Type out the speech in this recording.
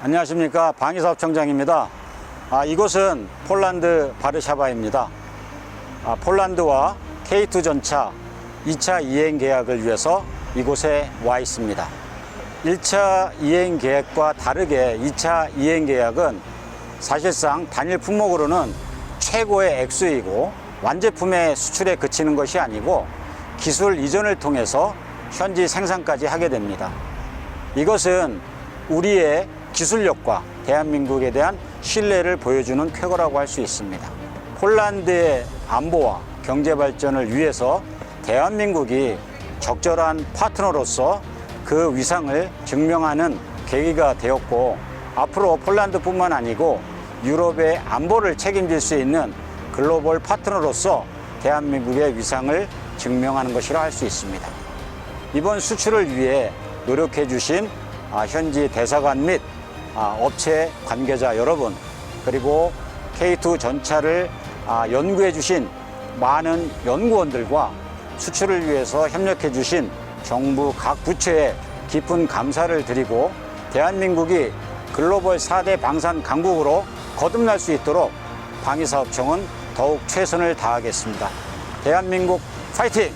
안녕하십니까 방위사업청장입니다. 아, 이곳은 폴란드 바르샤바입니다. 아, 폴란드와 K2 전차 2차 이행 계약을 위해서 이곳에 와 있습니다. 1차 이행 계획과 다르게 2차 이행 계약은 사실상 단일 품목으로는 최고의 액수이고 완제품의 수출에 그치는 것이 아니고 기술 이전을 통해서 현지 생산까지 하게 됩니다. 이것은 우리의 기술력과 대한민국에 대한 신뢰를 보여주는 쾌거라고 할 수 있습니다. 폴란드의 안보와 경제 발전을 위해서 대한민국이 적절한 파트너로서 그 위상을 증명하는 계기가 되었고 앞으로 폴란드뿐만 아니고 유럽의 안보를 책임질 수 있는 글로벌 파트너로서 대한민국의 위상을 증명하는 것이라 할 수 있습니다. 이번 수출을 위해 노력해 주신 아, 현지 대사관 및 아, 업체 관계자 여러분 그리고 K2 전차를 아, 연구해 주신 많은 연구원들과 수출을 위해서 협력해 주신 정부 각 부처에 깊은 감사를 드리고 대한민국이 글로벌 4대 방산 강국으로 거듭날 수 있도록 방위사업청은 더욱 최선을 다하겠습니다. 대한민국 파이팅!